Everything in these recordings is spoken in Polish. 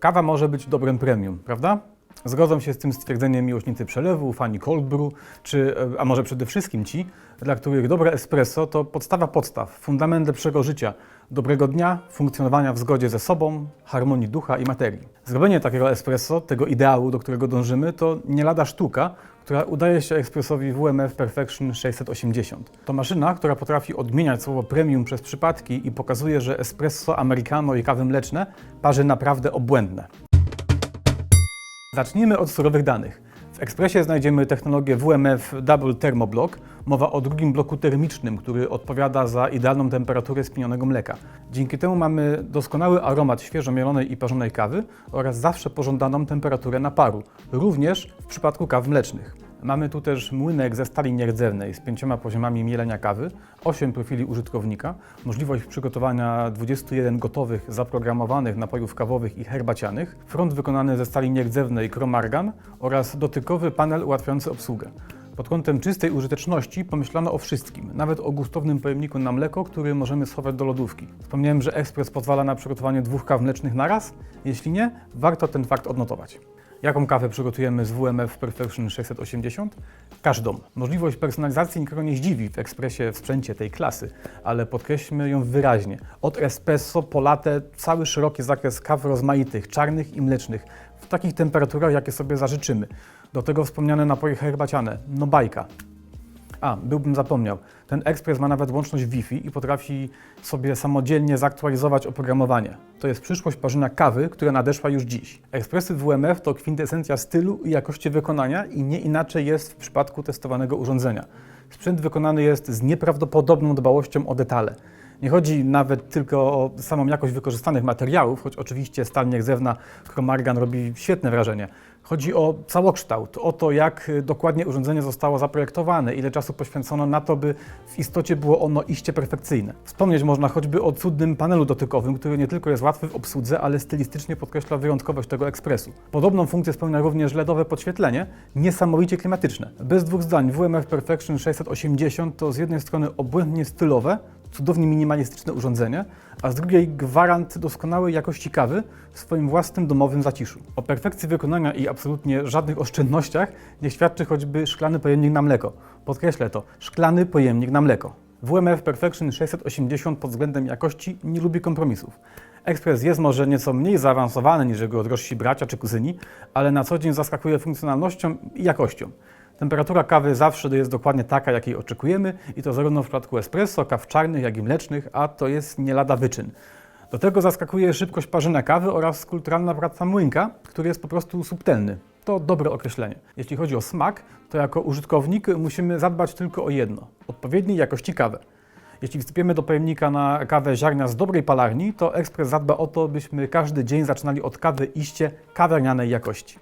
Kawa może być dobrem premium, prawda? Zgodzą się z tym stwierdzeniem miłośnicy przelewu, fani cold brew, czy, e, a może przede wszystkim ci, dla których dobre espresso to podstawa podstaw, fundament lepszego życia, dobrego dnia, funkcjonowania w zgodzie ze sobą, harmonii ducha i materii. Zrobienie takiego espresso, tego ideału, do którego dążymy, to nie lada sztuka, która udaje się ekspresowi WMF Perfection 680. To maszyna, która potrafi odmieniać słowo premium przez przypadki i pokazuje, że espresso, americano i kawy mleczne parzy naprawdę obłędne. Zacznijmy od surowych danych. W ekspresie znajdziemy technologię WMF Double Thermoblock. Mowa o drugim bloku termicznym, który odpowiada za idealną temperaturę spienionego mleka. Dzięki temu mamy doskonały aromat świeżo mielonej i parzonej kawy oraz zawsze pożądaną temperaturę naparu, również w przypadku kaw mlecznych. Mamy tu też młynek ze stali nierdzewnej z pięcioma poziomami mielenia kawy, 8 profili użytkownika, możliwość przygotowania 21 gotowych, zaprogramowanych napojów kawowych i herbacianych, front wykonany ze stali nierdzewnej Cromargan oraz dotykowy panel ułatwiający obsługę. Pod kątem czystej użyteczności pomyślano o wszystkim, nawet o gustownym pojemniku na mleko, który możemy schować do lodówki. Wspomniałem, że ekspres pozwala na przygotowanie dwóch kaw mlecznych naraz? Jeśli nie, warto ten fakt odnotować. Jaką kawę przygotujemy z WMF Perfection 680? Każdą. Możliwość personalizacji nikogo nie zdziwi w ekspresie w sprzęcie tej klasy, ale podkreślmy ją wyraźnie. Od espresso po latte cały szeroki zakres kaw rozmaitych, czarnych i mlecznych, w takich temperaturach, jakie sobie zażyczymy. Do tego wspomniane napoje herbaciane, no bajka. A, byłbym zapomniał. Ten ekspres ma nawet łączność Wi-Fi i potrafi sobie samodzielnie zaktualizować oprogramowanie. To jest przyszłość parzenia kawy, która nadeszła już dziś. Ekspresy WMF to kwintesencja stylu i jakości wykonania i nie inaczej jest w przypadku testowanego urządzenia. Sprzęt wykonany jest z nieprawdopodobną dbałością o detale. Nie chodzi nawet tylko o samą jakość wykorzystanych materiałów, choć oczywiście stal nierdzewna Chromargan robi świetne wrażenie. Chodzi o całokształt, o to, jak dokładnie urządzenie zostało zaprojektowane, ile czasu poświęcono na to, by w istocie było ono iście perfekcyjne. Wspomnieć można choćby o cudnym panelu dotykowym, który nie tylko jest łatwy w obsłudze, ale stylistycznie podkreśla wyjątkowość tego ekspresu. Podobną funkcję spełnia również LEDowe podświetlenie, niesamowicie klimatyczne. Bez dwóch zdań, WMF Perfection 680 to z jednej strony obłędnie stylowe, cudownie minimalistyczne urządzenie, a z drugiej gwarant doskonałej jakości kawy w swoim własnym domowym zaciszu. O perfekcji wykonania i absolutnie żadnych oszczędnościach nie świadczy choćby szklany pojemnik na mleko. Podkreślę to, szklany pojemnik na mleko. WMF Perfection 680 pod względem jakości nie lubi kompromisów. Ekspres jest może nieco mniej zaawansowany niż jego drożsi bracia czy kuzyni, ale na co dzień zaskakuje funkcjonalnością i jakością. Temperatura kawy zawsze jest dokładnie taka, jakiej oczekujemy i to zarówno w przypadku espresso, kaw czarnych, jak i mlecznych, a to jest nie lada wyczyn. Do tego zaskakuje szybkość parzenia kawy oraz kulturalna praca młynka, który jest po prostu subtelny. To dobre określenie. Jeśli chodzi o smak, to jako użytkownik musimy zadbać tylko o jedno – odpowiedniej jakości kawę. Jeśli wsypiemy do pojemnika na kawę ziarna z dobrej palarni, to ekspres zadba o to, byśmy każdy dzień zaczynali od kawy iście kawiarnianej jakości.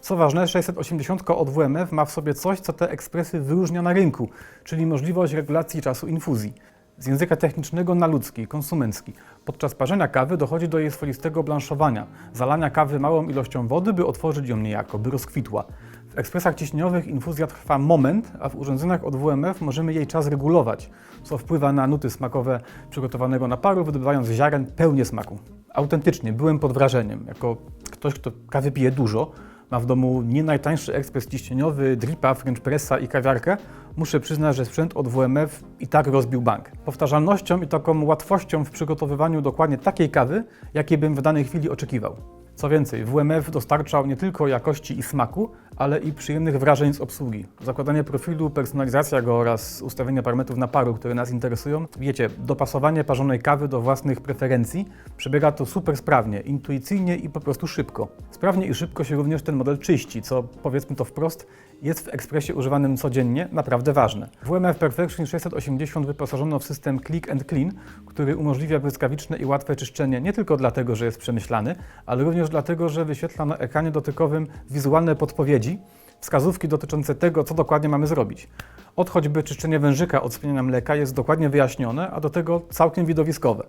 Co ważne, 680 od WMF ma w sobie coś, co te ekspresy wyróżnia na rynku, czyli możliwość regulacji czasu infuzji. Z języka technicznego na ludzki, konsumencki. Podczas parzenia kawy dochodzi do jej swoistego blanszowania, zalania kawy małą ilością wody, by otworzyć ją niejako, by rozkwitła. W ekspresach ciśnieniowych infuzja trwa moment, a w urządzeniach od WMF możemy jej czas regulować, co wpływa na nuty smakowe przygotowanego naparu, wydobywając z ziaren pełnię smaku. Autentycznie, byłem pod wrażeniem. Jako ktoś, kto kawy pije dużo, ma w domu nie najtańszy ekspres ciśnieniowy, dripa, french pressa i kawiarkę, muszę przyznać, że sprzęt od WMF i tak rozbił bank. Powtarzalnością i taką łatwością w przygotowywaniu dokładnie takiej kawy, jakiej bym w danej chwili oczekiwał. Co więcej, WMF dostarczał nie tylko jakości i smaku, ale i przyjemnych wrażeń z obsługi. Zakładanie profilu, personalizacja go oraz ustawienie parametrów naparu, które nas interesują. Wiecie, dopasowanie parzonej kawy do własnych preferencji przebiega to super sprawnie, intuicyjnie i po prostu szybko. Sprawnie i szybko się również ten model czyści, co powiedzmy to wprost, jest w ekspresie używanym codziennie naprawdę ważne. WMF Perfection 680 wyposażono w system Click and Clean, który umożliwia błyskawiczne i łatwe czyszczenie nie tylko dlatego, że jest przemyślany, ale również dlatego, że wyświetla na ekranie dotykowym wizualne podpowiedzi, wskazówki dotyczące tego, co dokładnie mamy zrobić. Od choćby czyszczenie wężyka od spieniania mleka jest dokładnie wyjaśnione, a do tego całkiem widowiskowe.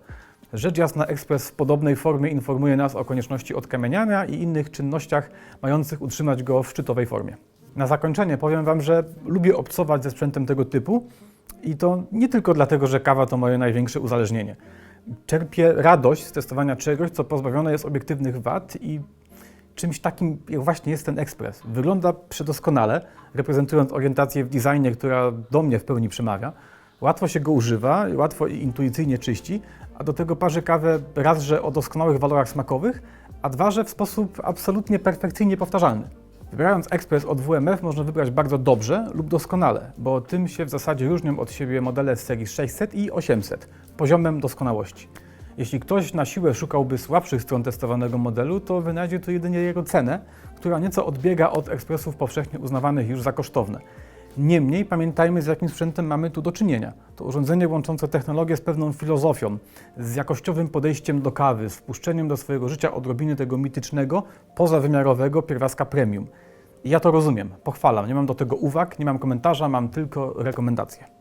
Rzecz jasna, ekspres w podobnej formie informuje nas o konieczności odkamieniania i innych czynnościach mających utrzymać go w szczytowej formie. Na zakończenie powiem Wam, że lubię obcować ze sprzętem tego typu i to nie tylko dlatego, że kawa to moje największe uzależnienie. Czerpię radość z testowania czegoś, co pozbawione jest obiektywnych wad i czymś takim, jak właśnie jest ten ekspres. Wygląda przedoskonale, reprezentując orientację w designie, która do mnie w pełni przemawia. Łatwo się go używa, łatwo i intuicyjnie czyści, a do tego parzy kawę raz, że o doskonałych walorach smakowych, a dwa, że w sposób absolutnie perfekcyjnie powtarzalny. Wybierając ekspres od WMF można wybrać bardzo dobrze lub doskonale, bo tym się w zasadzie różnią od siebie modele z serii 600 i 800 poziomem doskonałości. Jeśli ktoś na siłę szukałby słabszych stron testowanego modelu, to wynajdzie tu jedynie jego cenę, która nieco odbiega od ekspresów powszechnie uznawanych już za kosztowne. Niemniej pamiętajmy, z jakim sprzętem mamy tu do czynienia. To urządzenie łączące technologię z pewną filozofią, z jakościowym podejściem do kawy, z wpuszczeniem do swojego życia odrobiny tego mitycznego, pozawymiarowego pierwiastka premium. I ja to rozumiem, pochwalam, nie mam do tego uwag, nie mam komentarza, mam tylko rekomendacje.